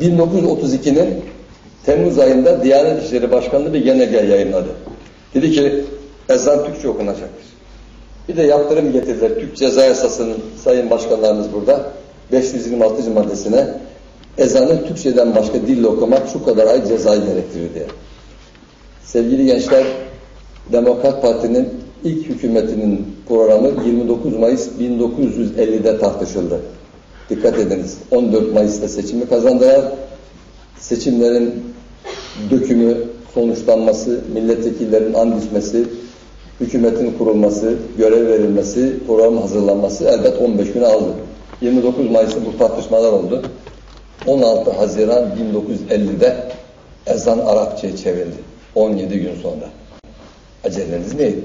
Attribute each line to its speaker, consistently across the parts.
Speaker 1: 1932'nin Temmuz ayında Diyanet İşleri Başkanlığı bir genelge yayınladı. Dedi ki ezan Türkçe okunacaktır. Bir de yaptırım getirdiler. Türk Ceza Yasası'nın sayın başkanlarımız burada 526. maddesine ezanı Türkçeden başka dille okumak şu kadar ay cezayı gerektirir diye. Sevgili gençler, Demokrat Parti'nin ilk hükümetinin programı 29 Mayıs 1950'de tartışıldı. Dikkat ediniz. 14 Mayıs'ta seçimi kazandılar. Seçimlerin dökümü, sonuçlanması, milletvekillerinin and içmesi, hükümetin kurulması, görev verilmesi, program hazırlanması elbet 15 gün aldı. 29 Mayıs'ta bu tartışmalar oldu. 16 Haziran 1950'de ezan Arapçaya çevrildi. 17 gün sonra. Aceleniz neydi?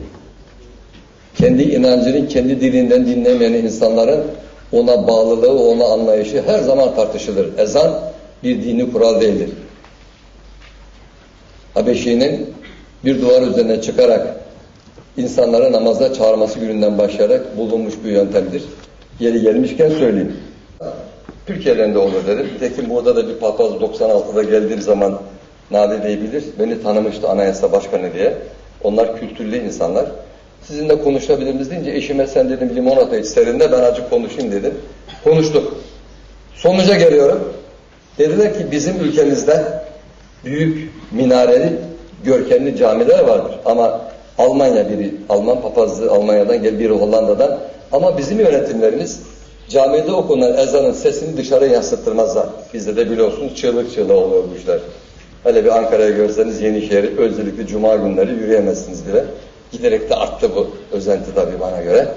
Speaker 1: Kendi inancının kendi dilinden dinlemeyen insanların ona bağlılığı, ona anlayışı her zaman tartışılır. Ezan bir dini kural değildir. Habeşi'nin bir duvar üzerine çıkarak insanları namaza çağırması gününden başlayarak bulunmuş bir yöntemdir. Yeri gelmişken söyleyeyim. Türkiye'den de olur dedim. Tekin burada da bir papaz 96'da geldiğim zaman Nadir Bey. Beni tanımıştı anayasa başkanı diye. Onlar kültürlü insanlar. Sizinle konuşabilir miyiz deyince eşime sen dedim limonata iç serinde ben acı konuşayım dedim. Konuştuk. Sonuca geliyorum. Dediler ki bizim ülkemizde büyük minareli görkemli camiler vardır. Ama Almanya biri, Alman papazlığı Almanya'dan gel biri Hollanda'dan. Ama bizim yönetimlerimiz camide okunan ezanın sesini dışarı yansıttırmazlar. Bizde de biliyorsunuz çığlık çığlığa oluyor bu işler. Hele bir Ankara'ya görseniz Yenişehir'i özellikle cuma günleri yürüyemezsiniz bile. Giderek de arttı bu özenti tabii bana göre.